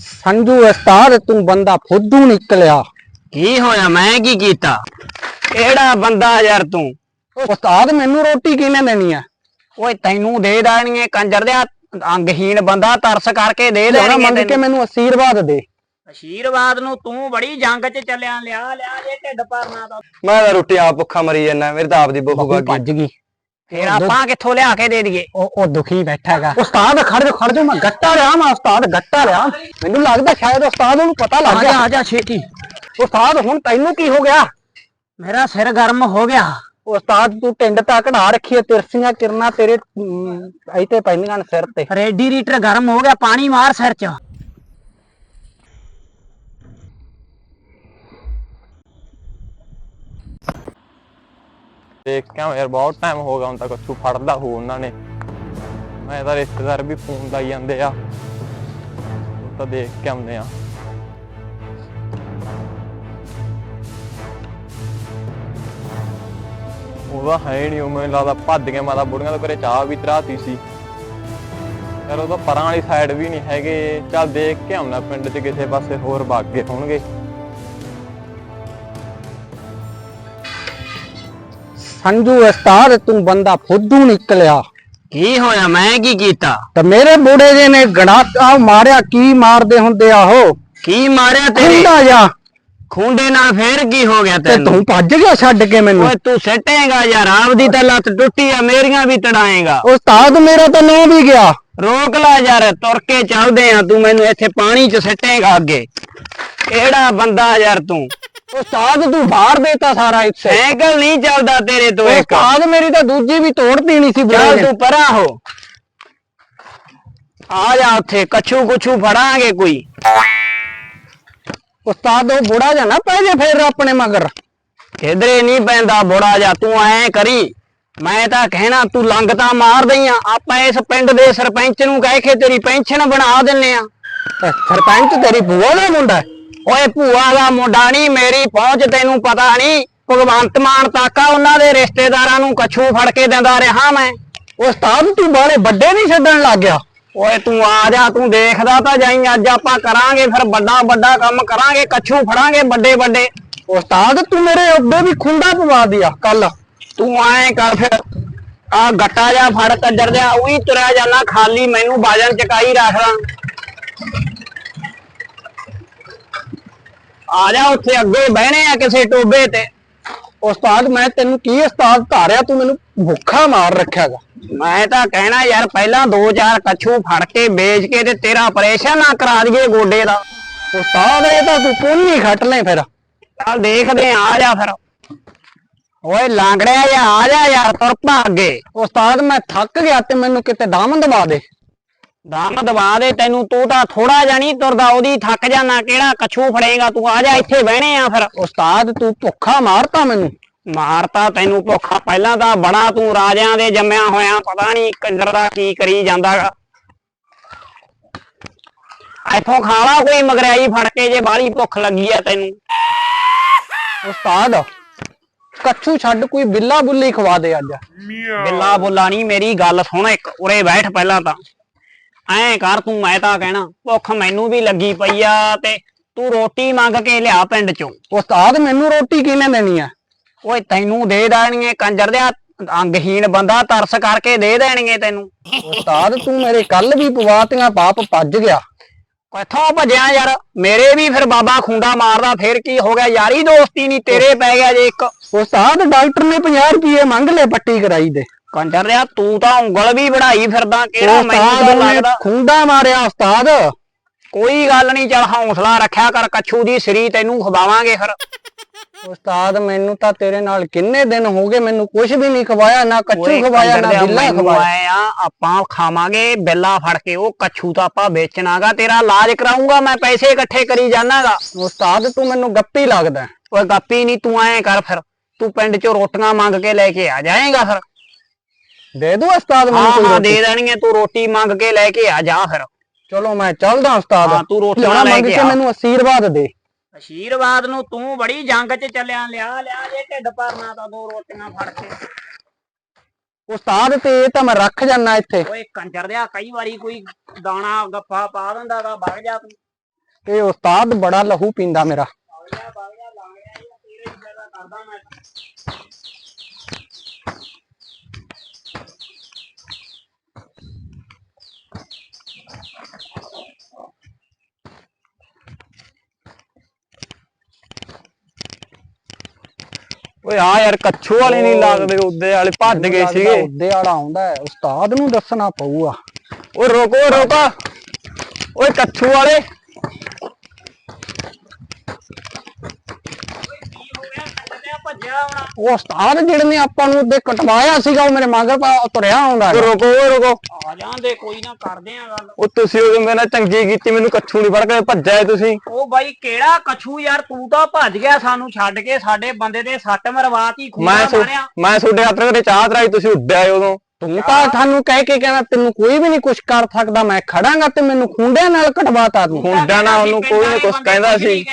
ਸੰਜੂ ਉਸਤਾਦ ਤੂੰ ਬੰਦਾ ਫੁੱਦੂ ਨਿਕਲਿਆ। ਕੀ ਹੋਇਆ? ਮੈਂ ਕੀ ਕੀਤਾ? ਕਿਹੜਾ ਬੰਦਾ ਯਾਰ ਤੂੰ? ਉਸਤਾਦ ਮੈਨੂੰ ਰੋਟੀ ਕਿਹਨੇ ਦੇਣੀ ਆ ਓਏ ਤੈਨੂੰ ਦੇ ਦੇਣਗੇ ਕੰਜਰ ਦੇ ਅੰਗਹੀਣ ਬੰਦਾ ਤਰਸ ਕਰਕੇ ਦੇ ਦੇਣਗੇ ਮੰਗ ਕੇ ਮੈਨੂੰ ਅਸੀਰਵਾਦ ਦੇ। ਅਸ਼ੀਰਵਾਦ ਨੂੰ ਤੂੰ ਬੜੀ ਜੰਗ 'ਚ ਚੱਲਿਆ ਲਿਆ ਲਿਆ ਜੇ ਢਿੱਡ ਭਰਨਾ ਤਾਂ। ਮੈਂ ਤਾਂ ਰੋਟੀ ਆਪ ਭੁੱਖਾ ਮਰੀ ਜਾਂਦਾ ਮੇਰੇ ਤਾਂ ਆਪ ਦੀ ਬਹੂ ਭੱਜ ਗਈ। ਫੇਰ ਆਪਾਂ ਕਿੱਥੋਂ ਲਿਆ ਕੇ ਦੇ ਦਈਏ? ਉਹ ਉਹ ਦੁਖੀ ਬੈਠਾ ਹੈਗਾ ਉਸਤਾਦ ਖੜ ਜਾ ਖੜ ਜਾ ਮੈਂ ਗੱਟਾ ਲਿਆ ਮੈਂ ਉਸਤਾਦ ਗੱਟਾ ਲਿਆ। ਮੈਨੂੰ ਲੱਗਦਾ ਸ਼ਾਇਦ ਉਸਤਾਦ ਨੂੰ ਪਤਾ ਲੱਗ ਗਿਆ। ਆ ਜਾ ਛੇਤੀ। ਉਸਤਾਦ ਹੁਣ ਤੈਨੂੰ ਕੀ ਹੋ ਗਿਆ? ਮੇਰਾ ਸਿਰ ਗਰਮ ਹੋ ਗਿਆ। ਉਸਤਾਦ ਤੂੰ ਟਿੰਡ ਤਾਂ ਕਢਾ ਰੱਖੀ ਹੈ ਤਿਰਸੀਆਂ ਕਿਰਨਾਂ ਤੇਰੇ ਇੱਥੇ ਪੈਂਦੀਆਂ ਨੇ ਸਿਰ ਤੇ। ਰੇਡੀਏਟਰ ਗਰਮ ਹੋ ਗਿਆ ਪਾਣੀ ਮਾਰ ਸਿਰ 'ਚ। ਦੇਖ ਕੇ ਯਾਰ, ਬਹੁਤ ਟਾਈਮ ਹੋ ਗਿਆ ਹੁਣ ਤੱਕ ਕੱਛੂ ਫੜਦਾ ਹੋ ਉਹਨਾਂ ਨੇ। ਮੈਂ ਤਾਂ ਰਿਸ਼ਤੇਦਾਰ ਵੀ ਫੋਨ ਲਾਈ ਜਾਂਦੇ ਆ। ਤਾਂ ਦੇਖ ਕੇ ਆਉਂਦੇ ਆ। ਉਹਦਾ ਹੈ ਨਹੀਂ ਉਹ ਮੈਨੂੰ ਲੱਗਦਾ ਭੱਜ ਗਿਆ ਮਾਤਾ ਬੁੜੀਆਂ ਤੋਂ ਘਰੇ ਚਾਹ ਵੀ ਤਰਾਤੀ ਸੀ। ਯਾਰ ਉਹਦਾ ਪਰਾਂ ਵਾਲੀ ਸਾਈਡ ਵੀ ਨਹੀਂ ਹੈਗੇ। ਚੱਲ ਦੇਖ ਕੇ ਆਉਣਾ ਪਿੰਡ 'ਚ, ਕਿਸੇ ਪਾਸੇ ਹੋਰ ਵਗ ਹੋਣਗੇ। ਸੰਜੂ ਉਸਤਾਦ ਤੂੰ ਬੰਦਾ ਫੁੱਦੂ ਨਿਕਲਿਆ। ਕੀ ਹੋਇਆ? ਮੈਂ ਕੀ ਕੀਤਾ? ਤੇ ਮੇਰੇ ਬੁੜੇ ਜੇ ਨੇ ਗਣਾਤਾ ਮਾਰਿਆ ਕੀ ਮਾਰਦੇ ਹੁੰਦੇ ਆ ਉਹ ਕੀ ਮਾਰਿਆ ਤੇਰੇ? ਕੁੰਡਾ ਜਾ। ਖੁੰਡੇ ਨਾਲ ਫੇਰ ਕੀ ਹੋ ਗਿਆ ਤੇ ਤੈਨੂੰ? ਤੂੰ ਭੱਜ ਗਿਆ ਛੱਡ ਕੇ ਮੈਨੂੰ। ਓਏ ਤੂੰ ਸੱਟੇਗਾ ਯਾਰ ਆਪਦੀ ਤਾਂ ਲੱਤ ਟੁੱਟੀ ਆ ਮੇਰੀਆਂ ਵੀ ਤੜਾਏਗਾ। ਉਸਤਾਦ ਮੇਰਾ ਤਾਂ ਨੋ ਵੀ ਗਿਆ। ਰੋਕ ਲੈ ਯਾਰ ਤੁਰ ਕੇ ਚੱਲਦੇ ਆ ਤੂੰ ਮੈਨੂੰ ਇੱਥੇ ਪਾਣੀ 'ਚ ਸੱਟੇਗਾ ਅੱਗੇ। ਕਿਹੜਾ ਬੰਦਾ ਯਾਰ ਤੂੰ? ਉਸਤਾਦ ਤੂੰ ਬਾਹਰ ਦੇਤਾ ਸਾਰਾ ਇੱਥੇ। ਸਾਈਕਲ ਨਹੀਂ ਚੱਲਦਾ ਤੇਰੇ ਤੋਂ ਇੱਕ ਉਸਤਾਦ ਮੇਰੀ ਤਾਂ ਦੂਜੀ ਵੀ ਤੋੜਤੀ ਨਹੀਂ ਸੀ ਚੱਲ ਨੇ ਤੂੰ ਪਰਾਂ ਹੋ। ਆ ਜਾ ਉੱਥੇ ਕਛੂ ਕੁਛੂ ਫੜਾਂਗੇ ਕੋਈ। ਉਸਤਾਦ ਉਹ ਬੁੜਾ ਜਾ ਨਾ ਪੈ ਜੇ ਫੇਰ ਆਪਣੇ ਮਗਰ। ਕਿਧਰੇ ਨਹੀਂ ਪੈਂਦਾ ਬੋੜਾ ਜਾ ਤੂੰ ਐ ਕਰੀ। ਮੈਂ ਤਾਂ ਕਹਿਣਾ ਤੂੰ ਲੰਗ ਤਾਂ ਮਾਰ ਦਈਆਂ। ਆਪਾਂ ਇਸ ਪਿੰਡ ਦੇ ਸਰਪੰਚ ਨੂੰ ਕਹਿ ਕੇ ਤੇਰੀ ਪੈਨਸ਼ਨ ਬਣਾ ਦਿੰਨੇ ਆ। ਸਰਪੰਚ ਤੇਰੀ ਬੂਆ ਦਾ ਮੁੰਡਾ ਹੈ। ਓਏ ਭੂਆ ਦਾ ਮੁੰਡਾ ਨਹੀਂ ਮੇਰੀ ਪਹੁੰਚ ਤੈਨੂੰ ਪਤਾ ਨਹੀਂ ਭਗਵੰਤ ਮਾਨ ਤਾਕਾ ਉਹਨਾਂ ਦੇ ਰਿਸ਼ਤੇਦਾਰਾਂ ਨੂੰ ਕਛੂ ਫੜ ਕੇ ਦਿੰਦਾ ਰਿਹਾ ਮੈਂ। ਉਸਤਾਦ, ਤੂੰ ਬਾਲੇ ਵੱਡੇ ਨਹੀਂ ਛੱਡਣ ਲੱਗ ਗਿਆ। ਓਏ ਤੂੰ ਆ ਜਾ, ਤੂੰ ਦੇਖਦਾ ਤਾਂ ਜਾਈ, ਅੱਜ ਆਪਾਂ ਕਰਾਂਗੇ, ਫਿਰ ਵੱਡਾ ਵੱਡਾ ਕੰਮ ਕਰਾਂਗੇ, ਕੱਛੂ ਫੜਾਂਗੇ ਵੱਡੇ ਵੱਡੇ। ਉਸਤਾਦ, ਤੂੰ ਮੇਰੇ ਉੱਬੇ ਵੀ ਖੁੰਡਾ ਪਵਾ ਦਿਆ ਕੱਲ। ਤੂੰ ਐਂ ਕਰ ਫਿਰ। ਆ ਗੱਟਾ ਜਾ ਫੜ, ਕੱਜਰ ਜਾ ਉਹੀ ਤੁਰਿਆ ਜਾਣਾ ਖਾਲੀ ਮੈਨੂੰ ਬਾਜਨ ਚਕਾਈ ਰੱਖਦਾ। ਆ ਜਾ ਉੱਥੇ ਅੱਗੇ ਬਹਿਣੇ ਆ ਕਿਸੇ ਟੋਬੇ ਤੇ। ਉਸਤਾਦ, ਮੈਂ ਤੈਨੂੰ ਕੀ ਉਸਤਾਦ ਧਾਰਿਆ? ਤੂੰ ਮੈਨੂੰ ਭੁੱਖਾ ਮਾਰ ਰੱਖਿਆਗਾ। ਮੈਂ ਤਾਂ ਕਹਿਣਾ ਯਾਰ, ਪਹਿਲਾਂ ਦੋ ਚਾਰ ਕੱਛੂ ਫੜ ਕੇ ਵੇਚ ਕੇ ਤੇ ਤੇਰਾ ਆਪਰੇਸ਼ਨ ਨਾ ਕਰਾ ਦਈਏ ਗੋਡੇ ਦਾ। ਉਸਤਾਦ, ਇਹ ਤਾਂ ਤੂੰ ਪੁੰਨੀ ਖੱਟ ਲੈ ਫਿਰ। ਚੱਲ ਦੇਖਦੇ ਆ ਜਾ ਫਿਰ। ਓਏ ਲਾਂਗੜਿਆ ਜਾ ਆ ਜਾ ਯਾਰ, ਤੁਰ ਪਾ ਅੱਗੇ। ਉਸਤਾਦ, ਮੈਂ ਥੱਕ ਗਿਆ ਤੇ ਮੈਨੂੰ ਕਿਤੇ ਦਾਮਨ ਦਬਾ ਦੇ। ਦਮ ਦਬਾ ਦੇ ਤੈਨੂੰ ਤੂੰ ਤਾਂ ਥੋੜਾ ਜਾਣੀ ਤੁਰਦਾ ਉਹਦੀ ਥੱਕ ਜਾਣਾ ਕਿਹੜਾ ਕਛੂ ਫੜੇਗਾ ਤੂੰ ਆ ਜਾ ਇੱਥੇ ਬਹਿਣੇ ਆ ਫਿਰ। ਉਸਤਾਦ ਤੂੰ ਭੁੱਖਾ ਮਾਰਤਾ ਮੈਨੂੰ। ਮਾਰਤਾ ਤੈਨੂੰ ਭੁੱਖਾ ਪਹਿਲਾਂ ਤਾਂ ਬੜਾ ਤੂੰ ਰਾਜਿਆਂ ਦੇ ਜੰਮਿਆ ਹੋਇਆ ਪਤਾ ਨਹੀਂ ਕੰਜਰ ਦਾ ਕੀ ਕਰੀ ਜਾਂਦਾਗਾ ਇੱਥੋਂ ਖਾਲਾ ਕੋਈ ਮਗਰਿਆਈ ਫੜ ਕੇ ਜੇ ਬਾਹਲੀ ਭੁੱਖ ਲੱਗੀ ਆ ਤੈਨੂੰ। ਉਸਤਾਦ ਕੱਛੂ ਛੱਡ ਕੋਈ ਬਿੱਲਾ ਬੁੱਲੀ ਖਵਾ ਦੇ ਅੱਜ। ਬਿੱਲਾ ਬੁੱਲਾ ਨਹੀਂ ਮੇਰੀ ਗੱਲ ਸੁਣ ਇੱਕ ਉਰੇ ਬੈਠ ਪਹਿਲਾਂ ਤਾਂ। ਐਂ ਕਰ ਤੂੰ ਮੈਂ ਤਾਂ ਕਹਿਣਾ ਭੁੱਖ ਮੈਨੂੰ ਵੀ ਲੱਗੀ ਪਈ ਆ ਤੇ ਤੂੰ ਰੋਟੀ ਮੰਗ ਕੇ ਲਿਆ ਪਿੰਡ ਚੋਂ। ਉਸਤਾਦ ਮੈਨੂੰ ਰੋਟੀ ਕਿਹਨੇ ਦੇਣੀ ਆ? ਓਏ ਤੈਨੂੰ ਦੇ ਦੇਣਗੇ ਕੰਜਰ ਦੇ ਅੰਗਹੀਣ ਬੰਦਾ ਤਰਸ ਕਰਕੇ ਦੇ ਦੇਣਗੇ ਤੈਨੂੰ। ਉਸਤਾਦ ਤੂੰ ਮੇਰੇ ਕੱਲ ਵੀ ਪਵਾਤੀਆਂ ਪਾਪ ਭੱਜ ਗਿਆ। ਕਿੱਥੋਂ ਭੱਜਿਆ ਯਾਰ ਮੇਰੇ ਵੀ ਫਿਰ ਬਾਬਾ ਖੁੰਡਾ ਮਾਰਦਾ ਫਿਰ ਕੀ ਹੋ ਗਿਆ? ਯਾਰੀ ਦੋਸਤੀ ਨਹੀਂ ਤੇਰੇ ਪੈ ਗਿਆ ਜੇ ਇੱਕ। ਉਸਤਾਦ ਡਾਕਟਰ ਨੇ 50 ਰੁਪਏ ਮੰਗ ਲਏ ਪੱਟੀ ਕਰਾਈ ਦੇ। ਕੰਜਰ ਦਿਆ ਤੂੰ ਤਾਂ ਉਂਗਲ ਵੀ ਵੜਾਈ ਫਿਰਦਾ ਕਿਹੜਾ ਮੈਨੂੰ ਤਾਂ ਲੱਗਦਾ। ਖੁੰਡਾ ਮਾਰਿਆ ਉਸਤਾਦ। ਕੋਈ ਗੱਲ ਨਹੀਂ ਚੱਲ ਹੌਸਲਾ ਰੱਖਿਆ ਕਰ ਕੱਛੂ ਦੀ ਸਰੀ ਤੈਨੂੰ ਖਵਾਵਾਂਗੇ ਫਿਰ। ਉਸਤਾਦ ਮੈਨੂੰ ਤਾਂ ਤੇਰੇ ਨਾਲ ਕਿੰਨੇ ਦਿਨ ਹੋ ਗਏ ਮੈਨੂੰ ਕੁਝ ਵੀ ਨਹੀਂ ਖਵਾਇਆ ਨਾ ਓਏ ਖਵਾਇਆ ਨਾ ਬਿੱਲਾ ਖਵਾਇਆ। ਆਪਾਂ ਖਾਵਾਂਗੇ ਬਿੱਲਾ ਫੜ ਕੇ ਉਹ ਕੱਛੂ ਤਾਂ ਆਪਾਂ ਵੇਚਣਾਗਾ ਤੇਰਾ ਇਲਾਜ ਕਰਾਉਂਗਾ ਮੈਂ ਪੈਸੇ ਇਕੱਠੇ ਕਰੀ ਜਾਣਾਗਾ। ਉਸਤਾਦ ਤੂੰ ਮੈਨੂੰ ਗੱਪੀ ਲੱਗਦਾ। ਓਏ ਗੱਪੀ ਨਹੀਂ ਤੂੰ ਐਂ ਕਰ ਫਿਰ ਤੂੰ ਪਿੰਡ ਚੋਂ ਰੋਟੀਆਂ ਮੰਗ ਕੇ ਲੈ ਕੇ ਆ ਜਾਏਗਾ ਫਿਰ। ਦੇ ਦੂ ਉਸਤਾਦ ਮੈਨੂੰ ਹਾਂ ਕੋਈ ਹਾਂ ਰੋਟੀ? ਦੇ ਦੇਣਗੇ ਤੂੰ ਰੋਟੀ ਮੰਗ ਕੇ ਲੈ ਕੇ ਆ ਜਾ ਫਿਰ। ਚਲੋ ਮੈਂ ਚੱਲਦਾ ਉਸਤਾਦ। ਹਾਂ, ਤੂੰ ਲਿਆਉਣਾ ਲੈ ਮੰਗ ਕੇ ਕੇ ਆ। ਮੈਨੂੰ ਅਸੀਰਵਾਦ ਦੇ। ਅਸ਼ੀਰਵਾਦ ਨੂੰ ਤੂੰ ਬੜੀ ਜੰਗ 'ਚ ਚੱਲਿਆ ਲਿਆ ਲਿਆ ਜੇ ਢਿੱਡ ਭਰਨਾ ਤਾਂ ਦੋ ਰੋਟੀਆਂ ਫੜ ਕੇ। ਉਸਤਾਦ ਤੇ ਇਹ ਤਾਂ ਮੈਂ ਰੱਖ ਜਾਣਾ ਇੱਥੇ। ਓਏ ਕੰਜਰ ਦਿਆ ਕਈ ਵਾਰੀ ਕੋਈ ਦਾਣਾ ਗੱਫਾ ਪਾ ਦਿੰਦਾ ਗਾ ਵਗ ਜਾ ਤੂੰ। ਇਹ ਉਸਤਾਦ ਬੜਾ ਲਹੂ ਪੀਂਦਾ ਮੇਰਾ। ਓਏ ਆ ਯਾਰ ਕੱਛੂ ਵਾਲੇ ਨਹੀਂ ਲੱਗਦੇ ਉਹਦੇ ਵਾਲੇ ਭੱਜ ਗਏ ਸੀਗੇ। ਉਹਦੇ ਵਾਲਾ ਆਉਂਦਾ ਹੈ। ਉਸਤਾਦ ਨੂੰ ਦੱਸਣਾ ਪਊਗਾ। ਓਏ ਰੋਕੋ ਰੋਕੋ। ਓਏ ਕੱਛੂ ਵਾਲੇ ਭੱਜਿਆ ਹੋਣਾ ਉਹ ਉਸਤਾਦ ਜਿਹੜੇ ਨੇ ਆਪਾਂ ਨੂੰ ਉਹਦੇ ਕਟਵਾਇਆ ਸੀਗਾ ਉਹ ਮੇਰੇ ਮਗਰ ਪਾ ਤੁਰਿਆ ਆਉਂਦਾ ਹੈਗਾ। ਰੋਕੋ ਓਏ ਰੋਕੋ। ਆ ਜਾਂਦੇ ਕੋਈ ਨਾ ਕਰਦੇ ਆ ਗੱਲ। ਉਹ ਤੁਸੀਂ ਉਹ ਮੇਰੇ ਨਾਲ ਚੰਗੀ ਕੀਤੀ ਮੈਨੂੰ ਕੱਛੂ ਨਹੀਂ ਫੜ ਕੇ ਭੱਜਿਆ ਏ ਤੁਸੀਂ। ਉਹ ਬਾਈ ਕਿਹੜਾ ਕਛੂ ਯਾਰ ਤੂੰ ਤਾਂ ਭੱਜ ਗਿਆ ਸਾਨੂੰ ਛੱਡ ਕੇ ਸਾਡੇ ਬੰਦੇ ਦੇ ਸੱਟ ਮਰਵਾਤੀ ਖੂਨ ਮੈਂ ਸੋ- ਮਾਰਿਆ। ਮੈਂ ਤੁਹਾਡੇ ਹੱਥ ਘਰੇ ਚਾਹ ਤਰਾਈ ਤੁਸੀਂ ਉੱਡਿਆ ਆਏ ਉਦੋਂ। ਤੂੰ ਤਾਂ ਤੁਹਾਨੂੰ ਕਹਿ ਕੇ ਕਹਿੰਦਾ ਤੈਨੂੰ ਕੋਈ ਵੀ ਨਹੀਂ ਕੁਝ ਕਰ ਸਕਦਾ ਮੈਂ ਖੜਾਂਗਾ ਤੇ ਮੈਨੂੰ ਖੁੰਡਿਆਂ ਨਾਲ ਕਟਵਾਤਾ ਤੂੰ। ਮੁੰਡਾ ਨਾ ਉਹਨੂੰ ਕੋਈ ਨਹੀਂ ਕੁਛ ਕਹਿੰਦਾ ਸੀ।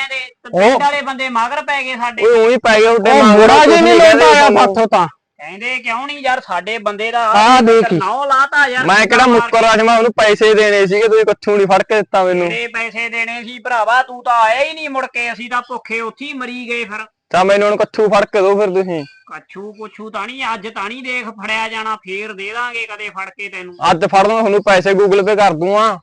ਉਹ ਪਿੰਡ ਵਾਲੇ ਬੰਦੇ ਮਗਰ ਪੈ ਗਏ ਸਾਡੇ। ਓਏ ਉਹੀ ਪੈ ਗਿਆ ਉੱਡੇ ਉਹ ਮੁੜਾ ਜੇ ਨਹੀਂ ਲੈਂਦਾ ਆਇਆ ਸਾਥੋਂ ਤਾਂ। ਕਹਿੰਦੇ ਕਿਉਂ ਨਹੀਂ ਯਾਰ ਸਾਡੇ ਬੰਦੇ ਦਾ ਆਹ ਦੇਖ ਹੀ। ਨੌ ਲਾਤਾ ਯਾਰ ਮੈਂ ਕਿਹੜਾ ਮੁੱਕਰ ਅੱਜ ਮੈਂ ਉਹਨੂੰ ਪੈਸੇ ਦੇਣੇ ਸੀਗੇ ਤੁਸੀਂ ਕੱਛੂ ਨਹੀਂ ਫੜ ਕੇ ਦਿੱਤਾ ਮੈਨੂੰ। ਕਿਹੜੇ ਪੈਸੇ ਦੇਣੇ ਸੀ ਭਰਾਵਾ ਤੂੰ ਤਾਂ ਆਇਆ ਹੀ ਨਹੀਂ ਮੁੜ ਕੇ ਅਸੀਂ ਤਾਂ ਭੁੱਖੇ ਉੱਥੇ ਹੀ ਮਰੀ ਗਏ ਫਿਰ। ਤਾਂ ਮੈਨੂੰ ਹੁਣ ਕੱਛੂ ਫੜ ਕੇ ਦਿਓ ਫਿਰ ਤੁਸੀਂ। ਕੱਛੂ ਕੁਛੂ ਤਾਂ ਨਹੀਂ ਅੱਜ ਤਾਂ ਨਹੀਂ ਦੇਖ ਫੜਿਆ ਜਾਣਾ ਫੇਰ ਦੇ ਦਾਂਗੇ ਕਦੇ ਫੜ ਕੇ ਤੈਨੂੰ। ਅੱਜ ਫੜ ਲਓ ਤੁਹਾਨੂੰ ਪੈਸੇ ਗੂਗਲ ਪੇ ਕਰ ਦੂੰਗਾ।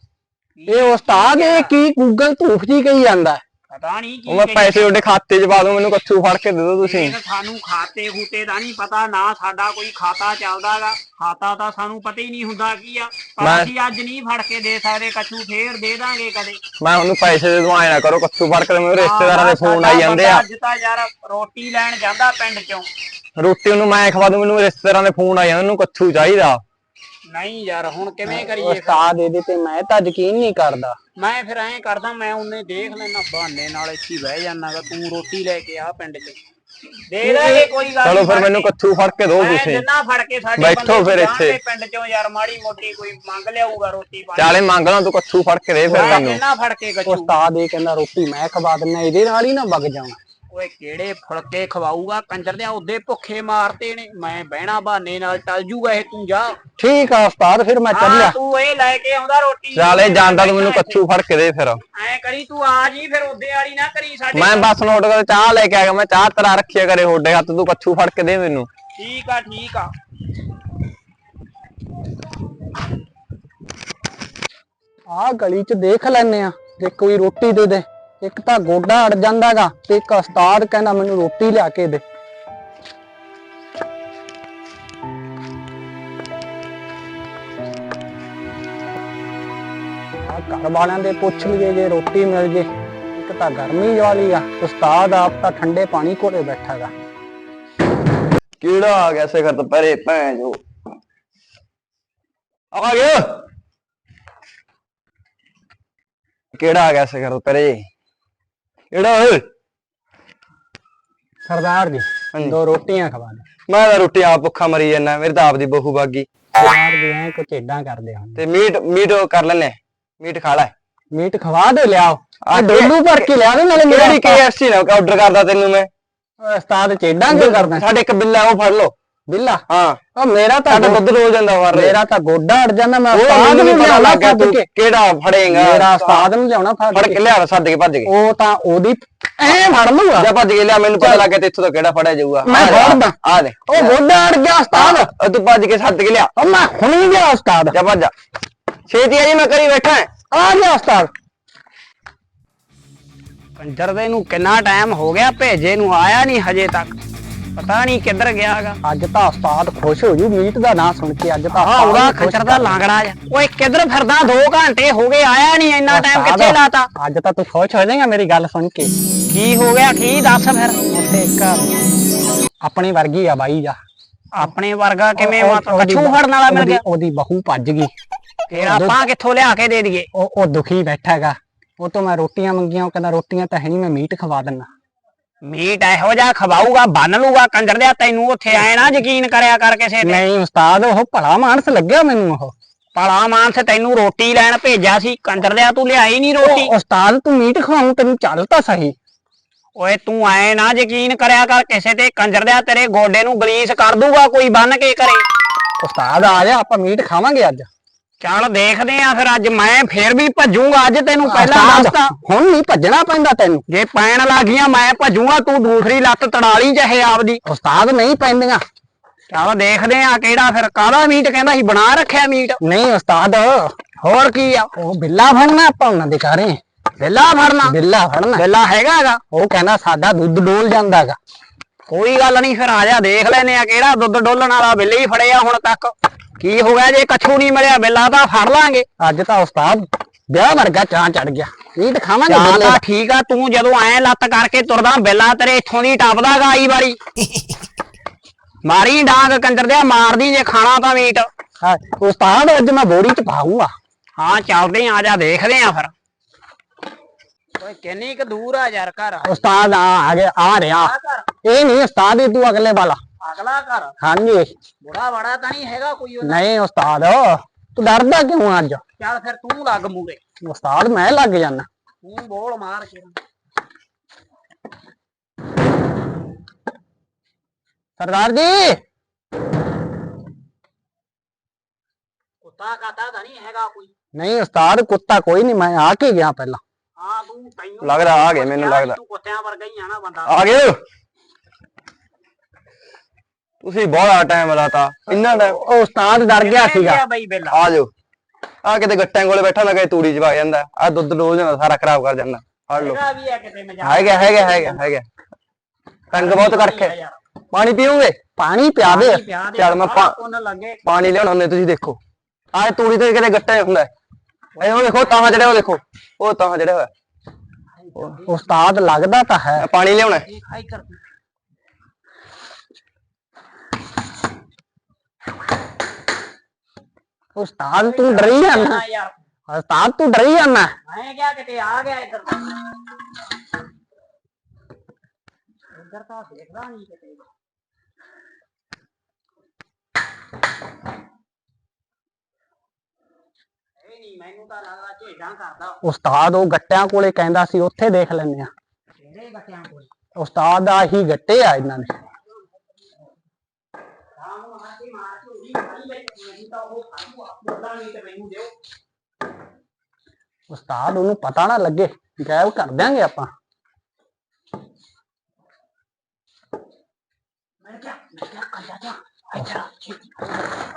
ਇਹ ਉਸਤਾਦ ਇਹ ਕੀ ਗੂਗਲ ਧੂਫ ਜੀ ਕਹੀ ਜਾਂਦਾ? ਪਤਾ ਨਹੀਂ ਕੀ ਉਹ ਮੈਂ ਪੈਸੇ ਤੁਹਾਡੇ ਖਾਤੇ 'ਚ ਪਾ ਦੂੰ ਮੈਨੂੰ ਕੱਛੂ ਫੜ ਕੇ ਦੇ ਦਿਓ ਤੁਸੀਂ। ਦੇਖ ਸਾਨੂੰ ਖਾਤੇ ਖੂਤੇ ਦਾ ਨਹੀਂ ਪਤਾ ਨਾ ਸਾਡਾ ਕੋਈ ਖਾਤਾ ਚੱਲਦਾਗਾ ਖਾਤਾ ਤਾਂ ਸਾਨੂੰ ਪਤਾ ਹੀ ਨਹੀਂ ਹੁੰਦਾ ਕੀ ਆ। ਪਰ ਮੈਂ- ਅਸੀਂ ਅੱਜ ਨਹੀਂ ਫੜ ਕੇ ਦੇ ਸਕਦੇ ਕਛੂ ਫੇਰ ਦੇ ਦਾਂਗੇ ਕਦੇ। ਮੈਂ ਉਹਨੂੰ ਪੈਸੇ ਦੇ ਦੂੰ ਆਏ ਨਾ ਕਰੋ ਕੱਛੂ ਫੜ ਕੇ ਮੇਰੇ ਰਿਸ਼ਤੇਦਾਰਾਂ ਦੇ ਫੋਨ ਆਈ ਜਾਂਦੇ ਆ। ਅੱਜ ਤਾਂ ਯਾਰ ਰੋਟੀ ਲੈਣ ਜਾਂਦਾ ਪਿੰਡ ਚੋਂ। ਰੋਟੀ ਉਹਨੂੰ ਮੈਂ ਖਵਾ ਦੂੰ ਮੈਨੂੰ ਰਿਸ਼ਤੇਦਾਰਾਂ ਦੇ ਫੋਨ ਆਈ ਜਾਂਦੇ ਉਹਨੂੰ ਕੱਛੂ ਚਾਹੀਦਾ। ਨਹੀਂ ਯਾਰ ਹੁਣ ਕਿਵੇਂ ਕਰੀਏ? ਉਸਤਾਦ ਇਹਦੇ ਤੇ ਮੈਂ ਤਾਂ ਯਕੀਨ ਨਹੀਂ ਕਰਦਾ। ਮੈਂ ਫਿਰ ਐਂ ਕਰਦਾ ਮੈਂ ਉਹਨੇ ਦੇਖ ਲੈਣਾ ਬਹਾਨੇ ਨਾਲ ਇੱਥੇ ਬਹਿ ਜਾਣਾਗਾ ਤੂੰ ਰੋਟੀ ਲੈ ਕੇ ਆ ਪਿੰਡ 'ਚ। ਦੇ ਦਾਂਗੇ ਕੋਈ ਗੱਲ ਚਲੋ ਫਿਰ ਮੈਨੂੰ ਕੇ। ਕੱਛੂ ਫੜ ਕੇ ਦਿਓ ਤੁਸੀਂ। ਜਿੰਨਾ ਫੜ ਕੇ ਸਾਡੇ ਬੈਠੋ ਬੰਦੇ ਫਿਰ ਜਾਣਗੇ ਇੱਥੇ। ਪਿੰਡ ਚੋਂ ਯਾਰ ਮਾੜੀ ਮੋਟੀ ਕੋਈ ਮੰਗ ਲਿਆਊਗਾ ਰੋਟੀ ਪਾਣੀ। ਚਾਲੇ ਮੰਗ ਲਾਂ ਤੂੰ ਕੱਛੂ ਫੜ ਕੇ ਦੇ ਫਿਰ ਮੈਂ ਮੈਨੂੰ। ਜਿੰਨਾ ਫੜ ਕੇ ਗੱਚੂ ਉਸਤਾਦ ਇਹ ਕਹਿੰਦਾ ਰੋਟੀ ਮੈਂ ਖਵਾ ਦਿੰਦਾ ਇਹਦੇ ਨਾਲ ਹੀ ਨਾ ਵਗ ਜਾਣਾ ਓਏ ਕਿਹੜੇ ਫੁਲਕੇ ਖਵਾਊਗਾ ਕੰਜਰ ਦੇ ਉਹਦੇ ਭੁੱਖੇ ਮਾਰਤੇ ਨੇ ਮੈਂ ਬਹਿਣਾ ਬਹਾਨੇ ਨਾਲ ਟਲ ਜੂਗਾ ਇਹ ਤੂੰ ਜਾ। ਠੀਕ ਆ ਉਸਤਾਦ ਫਿਰ ਮੈਂ ਹਾਂ ਚੱਲਿਆ ਤੂੰ ਇਹ ਲੈ ਕੇ ਆਉਂਦਾ ਰੋਟੀ। ਚਾਲੇ ਜਾਂਦਾ ਤੂੰ ਮੈਨੂੰ ਕੱਛੂ ਫੜ ਕੇ ਦੇ ਫਿਰ। ਐ ਕਰੀ ਤੂੰ ਆ ਜੀ ਫਿਰ ਉਹਦੇ ਵਾਲੀ ਨਾ ਕਰੀ ਸਾਡੇ ਮੈਂ ਬੱਸ ਨੋਟ ਕਰ ਚਾਹ ਲੈ ਕੇ ਆ ਗਿਆ ਮੈਂ ਚਾਹ ਤਰਾ ਰੱਖਿਆ ਕਰੇ ਹੋਡੇ ਹੱਥ ਤੂੰ ਕੱਛੂ ਫੜ ਕੇ ਦੇ ਮੈਨੂੰ। ਠੀਕ ਆ ਠੀਕ ਆ। ਆਹ ਗਲੀ 'ਚ ਦੇਖ ਲੈਨੇ ਆ ਜੇ ਕੋਈ ਰੋਟੀ ਦੇ ਦੇ। ਇੱਕ ਤਾਂ ਗੋਡਾ ਅੜ ਜਾਂਦਾਗਾ ਤੇ ਇੱਕ ਉਸਤਾਦ ਕਹਿੰਦਾ ਮੈਨੂੰ ਰੋਟੀ ਲਿਆ ਕੇ ਦੇ। ਆ ਘਰ ਵਾਲਿਆਂ ਦੇ ਪੁੱਛ ਲਈਏ, ਜੇ ਰੋਟੀ ਮਿਲ ਜੇ, ਇੱਕ ਤਾਂ ਗਰਮੀ ਵਾਲੀ ਆ, ਉਸਤਾਦ ਆਪ ਤਾਂ ਠੰਡੇ ਪਾਣੀ ਕੋਲੇ ਬੈਠਾਗਾ ਕਿਹੜਾ ਆ ਗਿਆ ਸਿਖਰ ਤੋਂ ਪਰੇ ਭੈਣ ਜੋ। ਆ ਗਿਆ ਕਿਹੜਾ ਆ ਗਿਆ ਸਿਖਰ ਤੋਂ ਪਰੇ ਕਿਹੜਾ ਓਏ? ਸਰਦਾਰ ਜੀ। ਦੋ ਰੋਟੀਆਂ ਖਵਾ ਦੇ ਮੈਂ ਤਾਂ ਰੋਟੀ ਆਪ ਭੁੱਖਾ ਮਰੀ ਜਾਂਦਾ ਮੇਰੇ ਤਾਂ ਆਪ ਦੀ ਬਹੂ ਬਾਗੀ। ਸਰਦਾਰ ਜੀ ਐ ਕੋ ਝੇਡਾਂ ਕਰਦੇ ਹਨ ਤੇ ਮੀਟ ਮੀਟ ਕਰ ਲੈਨੇ ਮੀਟ ਖਾ ਲੈ। ਮੀਟ ਖਵਾ ਦੇ ਲਿਆਓ। ਆ ਡੋਲੂ ਭਰ ਕੇ ਲਿਆ ਦੇ ਨਾਲੇ ਮੇਰਾ KFC ਨਾ ਆਰਡਰ ਕਰਦਾ ਤੈਨੂੰ ਮੈਂ? ਉਸਤਾਦ ਚੇਡਾਂ ਕਿਉਂ ਕਰਦਾ? ਸਾਡੇ ਇੱਕ ਬਿੱਲਾ ਉਹ ਫੜ ਲਓ। ਬਿੱਲਾ? ਹਾਂ। ਉਹ ਮੇਰਾ ਤਾਂ ਸਾਡਾ ਦੁੱਧ ਰੋਲ ਜਾਂਦਾ ਫੜ ਮੇਰਾ ਤਾਂ ਗੋਡਾ ਅੜ ਜਾਂਦਾ ਮੈਂ ਉਸਤਾਦ ਨੂੰ ਪਤਾ ਲੱਗ ਗਿਆ ਤੂੰ ਕੇ ਕਿਹੜਾ ਫੜੇਗਾ। ਮੇਰਾ ਉਸਤਾਦ ਨੂੰ ਲਿਆਉਣਾ ਫੜ ਫੜ ਕੇ। ਕੇ ਲਿਆ ਸੱਦ ਕੇ ਭੱਜ ਗਏ ਉਹ ਤਾਂ ਉਹਦੀ ਐ ਫੜ ਲੂਗਾ ਜਾ ਭੱਜ ਕੇ ਲਿਆ ਮੈਨੂੰ ਪਤਾ ਲੱਗ ਗਿਆ ਤੇ ਇੱਥੋਂ ਤੋਂ ਕਿਹੜਾ ਫੜਿਆ ਜਾਊਗਾ। ਮੈਂ ਫੜਦਾ। ਆ ਦੇ। ਉਹ ਗੋਡਾ ਅੜ ਗਿਆ ਉਸਤਾਦ। ਤੂੰ ਭੱਜ ਕੇ ਸੱਦ ਕੇ ਲਿਆ। ਉਹ ਮੈਂ ਹੁਣੀ ਗਿਆ ਉਸਤਾਦ। ਜਾ ਭੱਜ ਛੇਤੀ ਆ ਜੀ ਮੈਂ ਕਰੀ ਬੈਠਾ। ਆ ਗਿਆ ਉਸਤਾਦ। ਕੰਜਰ ਦੇ ਨੂੰ ਕਿੰਨਾ ਟਾਈਮ ਹੋ ਗਿਆ ਭੇਜੇ ਨੂੰ ਆਇਆ ਨਹੀਂ ਹਜੇ ਤੱਕ। ਪਤਾ ਨਹੀਂ ਕਿੱਧਰ ਗਿਆਗਾ ਅੱਜ ਤਾਂ ਉਸਤਾਦ ਖੁਸ਼ ਹੋ ਜੂ ਮੀਟ ਦਾ ਨਾਂ ਸੁਣ ਕੇ ਅੱਜ ਤਾਂ ਆਹ ਉਹਦਾ ਖੰਜਰ ਦਾ ਲਾਂਗੜਾ ਜਾ ਓਏ ਕਿੱਧਰ ਫਿਰਦਾ? 2 ਘੰਟੇ ਹੋ ਗਏ ਆਇਆ ਨਹੀਂ ਇੰਨਾ ਟਾਈਮ ਕਿੱਥੇ ਲਾਤਾ? ਅੱਜ ਤਾਂ ਤੂੰ ਖੁਸ਼ ਹੋ ਜਾਏਗਾ ਮੇਰੀ ਗੱਲ ਸੁਣ ਕੇ। ਕੀ ਹੋ ਗਿਆ? ਕੀ ਦੱਸ ਫਿਰ? ਉੱਥੇ ਇੱਕ ਆਪਣੀ ਵਰਗੀ ਆ ਬਾਈ ਜਾ ਆਪਣੇ ਵਰਗਾ ਕਿਵੇਂ ਕਛੂ ਫੜਨ ਵਾਲਾ ਮਿਲ ਗਿਆ? ਉਹਦੀ ਬਹੂ ਭੱਜ ਗਈ। ਫੇਰ ਆਪਾਂ ਕਿੱਥੋਂ ਲਿਆ ਕੇ ਦੇ ਦਈਏ? ਉਹ ਉਹ ਦੁਖੀ ਬੈਠਾ ਹੈਗਾ। ਉਹ ਤੋਂ ਮੈਂ ਰੋਟੀਆਂ ਮੰਗੀਆਂ ਉਹ ਕਹਿੰਦਾ ਰੋਟੀਆਂ ਤਾਂ ਹੈ ਨਹੀਂ ਮੈਂ ਮੀਟ ਖਵਾ ਦਿੰਦਾ। ਮੀਟ ਇਹੋ ਜਿਹਾ ਖਵਾਊਗਾ ਬੰਨ ਲੂਗਾ ਕੰਜਰ ਦਿਆ ਤੈਨੂੰ ਉੱਥੇ ਆਏ ਨਾ ਯਕੀਨ ਕਰਿਆ ਕਰ ਕਿਸੇ ਤੇ। ਨਹੀਂ ਉਸਤਾਦ ਉਹ ਭਲਾ ਮਾਨਸ ਲੱਗਿਆ ਮੈਨੂੰ ਉਹ। ਭਲਾ ਮਾਨਸ ਤੈਨੂੰ ਰੋਟੀ ਲੈਣ ਭੇਜਿਆ ਸੀ ਕੰਜਰ ਦਿਆ ਤੂੰ ਲਿਆਈ ਨਹੀਂ ਰੋਟੀ। ਉਹ ਉਸਤਾਦ ਤੂੰ ਮੀਟ ਖਵਾਉਂ ਤੈਨੂੰ ਚੱਲ ਤਾਂ ਸਹੀ। ਓਏ ਤੂੰ ਐ ਨਾ ਯਕੀਨ ਕਰਿਆ ਕਰ ਕਿਸੇ ਤੇ ਕੰਜਰ ਦਿਆ ਤੇਰੇ ਗੋਡੇ ਨੂੰ ਗਲੀਸ ਕਰ ਦੂਗਾ ਕੋਈ ਬੰਨ ਕੇ ਕਰੇ। ਉਸਤਾਦ ਆ ਜਾ ਆਪਾਂ ਮੀਟ ਖਾਵਾਂਗੇ ਅੱਜ। ਚੱਲ ਦੇਖਦੇ ਆ ਫਿਰ ਅੱਜ ਮੈਂ ਫੇਰ ਵੀ ਭੱਜੂਗਾ ਅੱਜ ਤੈਨੂੰ ਪਹਿਲਾਂ ਉਸਤਾਦ, ਦੱਸਤਾ। ਹੁਣ ਨਹੀਂ ਭੱਜਣਾ ਪੈਂਦਾ ਤੈਨੂੰ। ਜੇ ਪੈਣ ਲੱਗੀਆਂ ਮੈਂ ਭੱਜੂਗਾ ਤੂੰ ਦੂਸਰੀ ਲੱਤ ਤੜਾਲੀ ਚਾਹੇ ਆਪਦੀ। ਉਸਤਾਦ ਨਹੀਂ ਪੈਂਦੀਆਂ। ਚੱਲ ਦੇਖਦੇ ਆ ਕਿਹੜਾ ਫਿਰ ਕਾਹਦਾ ਮੀਟ ਕਹਿੰਦਾ ਸੀ ਬਣਾ ਰੱਖਿਆ ਮੀਟ। ਨਹੀਂ ਉਸਤਾਦ। ਹੋਰ ਕੀ ਆ? ਉਹ ਬਿੱਲਾ ਫੜਨਾ ਆਪਾਂ ਉਹਨਾਂ ਦੇ ਘਰੇ। ਬਿੱਲਾ ਫੜਨਾ? ਬਿੱਲਾ ਫੜਨਾ। ਬਿੱਲਾ ਹੈਗਾਗਾ? ਉਹ ਕਹਿੰਦਾ ਸਾਡਾ ਦੁੱਧ ਡੋਲ ਜਾਂਦਾਗਾ। ਕੋਈ ਗੱਲ ਨਹੀਂ ਫਿਰ ਆ ਜਾ ਦੇਖ ਲੈਨੇ ਆ ਕਿਹੜਾ ਦੁੱਧ ਡੋਲਣ ਵਾਲਾ ਬਿੱਲੇ ਹੀ ਫੜਿਆ ਹੁਣ ਤੱਕ। ਕੀ ਹੋ ਗਿਆ ਜੇ ਕੱਛੂ ਨਹੀਂ ਮਿਲਿਆ? ਬਿੱਲਾ ਤਾਂ ਫੜ ਲਾਂਗੇ। ਅੱਜ ਤਾਂ ਉਸਤਾਦ ਵਿਆਹ ਵਰਗਾ ਚਾਹ ਚੜ ਗਿਆ। ਇਹ ਦਿਖਾਵਾਂਗੇ ਤਾਂ ਦਾ ਠੀਕ ਆ ਤੂੰ ਜਦੋਂ ਐ ਲੱਤ ਕਰਕੇ ਤੁਰਦਾ ਬਿੱਲਾ ਤੇਰੇ ਇੱਥੋਂ ਦੀ ਟੱਪਦਾ ਗਾ ਆਈ ਵਾਰੀ। ਮਾਰੀ ਡਾਂਗ ਕੰਜਰ ਦਿਆ ਮਾਰਦੀ ਜੇ ਖਾਣਾ ਤਾਂ ਮੀਟ। ਹਾਂ, ਉਸਤਾਦ ਅੱਜ ਮੈਂ ਬੋਰੀ ਚ ਪਾਉਂਗਾ ਹਾਂ ਚੱਲਦੇ ਆ ਜਾ ਦੇਖਦੇ ਆ ਫਿਰ। ਓਏ ਕਿੰਨੀ ਕੁ ਦੂਰ ਆ ਯਾਰ ਘਰ। ਉਸਤਾਦ ਆ ਆ ਗਿਆ ਆ ਰਿਹਾ। ਇਹ ਨਹੀਂ ਉਸਤਾਦ ਇਹ ਤੂੰ ਅਗਲੇ ਵਾਲਾ ਅਗਲਾ ਘਰ। ਹਾਂਜੀ। ਬੁੜਾ ਬੜਾ ਤਾਂ ਨਹੀਂ ਹੈਗਾ ਕੋਈ ਨਹੀਂ ਉਸਤਾਦ ਤੂੰ ਡਰਦਾ ਕਿਉਂ ਅੱਜ? ਚੱਲ ਫਿਰ ਤੂੰ ਲੱਗ ਮੂਰੇ ਉਸਤਾਦ ਮੈਂ ਲੱਗ ਜਾਣਾ ਤੂੰ ਬੋਲ ਮਾਰ ਕੇ ਸਰਦਾਰ ਜੀ! ਕੁੱਤਾ ਕਾਤਾ ਤਾਂ ਨਹੀਂ ਹੈਗਾ ਕੋਈ। ਨਹੀਂ ਉਸਤਾਦ ਕੁੱਤਾ ਕੋਈ ਨਹੀਂ ਮੈਂ ਆ ਕੇ ਗਿਆ ਪਹਿਲਾਂ। ਹਾਂ ਤੂੰ ਤੈਨੂੰ ਲੱਗਦਾ ਆ ਗਏ ਮੈਨੂੰ ਲੱਗਦਾ। ਤੂੰ ਕੁੱਤਿਆਂ ਵਰਗਾ ਹੀ ਆ ਨਾ ਬੰਦਾ। ਆ ਗਏ। ਤੁਸੀਂ ਬਹੁਤ ਟਾਈਮ ਲਾਤਾ। ਇੰਨਾ ਟਾਈਮ ਉਹ ਉਸਤਾਦ ਡਰ ਗਿਆ ਸੀਗਾ। ਬਈ ਬੇਲਾ ਆ ਜਾਓ। ਆ ਕਿਤੇ ਗੱਟਾਂ ਕੋਲੇ ਬੈਠਾ ਲੱਗਾ ਤੂੜੀ ਚ ਵਗ ਜਾਂਦਾ। ਆ ਦੁੱਧ ਡੋਲ ਜਾਂਦਾ ਸਾਰਾ ਖਰਾਬ ਕਰ ਜਾਂਦਾ। ਫੜ ਲਓ। ਹੈਗਾ ਵੀ ਆ ਕਿਤੇ ਮਜ਼ਾਕ। ਹੈਗਾ ਹੈਗਾ ਹੈਗਾ ਹੈਗਾ। ਤੰਗ ਬਹੁਤ ਕਰਕੇ ਪਾਣੀ ਪੀਓਗੇ? ਪਾਣੀ ਪਿਆ ਦੇ। ਚੱਲ ਮੈਂ ਪਾਣੀ ਲਿਆਉਣਾ ਹੁੰਦੇ ਤੁਸੀਂ ਦੇਖੋ। ਆਹ ਤੂੜੀ ਤੇ ਕਿਤੇ ਗੱਟਾ ਹੁੰਦਾ। ਇਹ ਉਹ ਦੇਖੋ ਤਾਂ ਜਿਹੜਾ ਉਹ ਦੇਖੋ। ਉਹ ਤਾਂ ਜਿਹੜਾ ਹੋਇਆ। ਉਸਤਾਦ ਲੱਗਦਾ ਤਾਂ ਹੈ। ਪਾਣੀ ਲਿਆਉਣਾ ਹੈ। ਇਹ ਖਾਈ ਕਰ ਉਸਤਾਦ ਤੂੰ ਡਰੀ ਜਾਣਾ ਹਾਂ ਯਾਰ। ਉਸਤਾਦ ਤੂੰ ਡਰੀ ਜਾਣਾ ਮੈਂ ਕਿਹਾ ਕਿਤੇ ਆ ਗਿਆ ਇੱਧਰ ਇੱਧਰ ਤਾਂ ਦੇਖਦਾ ਨਹੀਂ ਕਿਤੇ ਮੈਨੂੰ ਤਾਂ ਲੱਗਦਾ ਝੇਡਾਂ ਕਰਦਾ ਉਸਤਾਦ ਉਹ ਗੱਟਿਆਂ ਕੋਲੇ ਕਹਿੰਦਾ ਸੀ ਉੱਥੇ ਦੇਖ ਲੈਂਦੇ ਆ ਤੇਰੇ ਬੱਚਿਆਂ ਕੋਲ? ਉਸਤਾਦ ਆਹੀ ਗੱਟੇ ਆ ਇਹਨਾਂ ਦੇ ਰਾਮ ਨੂੰ ਹੱਥੀ ਮਾਰ ਕੇ ਉਹਦੀ ਮਾਰੀ ਵਿੱਚ ਨਹੀਂ ਤਾਂ ਉਹ ਨਹੀਂ ਤੇ ਮੈਨੂੰ ਦਿਓ। ਉਸਤਾਦ ਉਹਨੂੰ ਪਤਾ ਨਾ ਲੱਗੇ। ਗਾਇਬ ਕਰ ਦਿਆਂਗੇ ਆਪਾਂ। ਮੈਂ ਕਿਹਾ ਕਿਹਾ ਜਾ।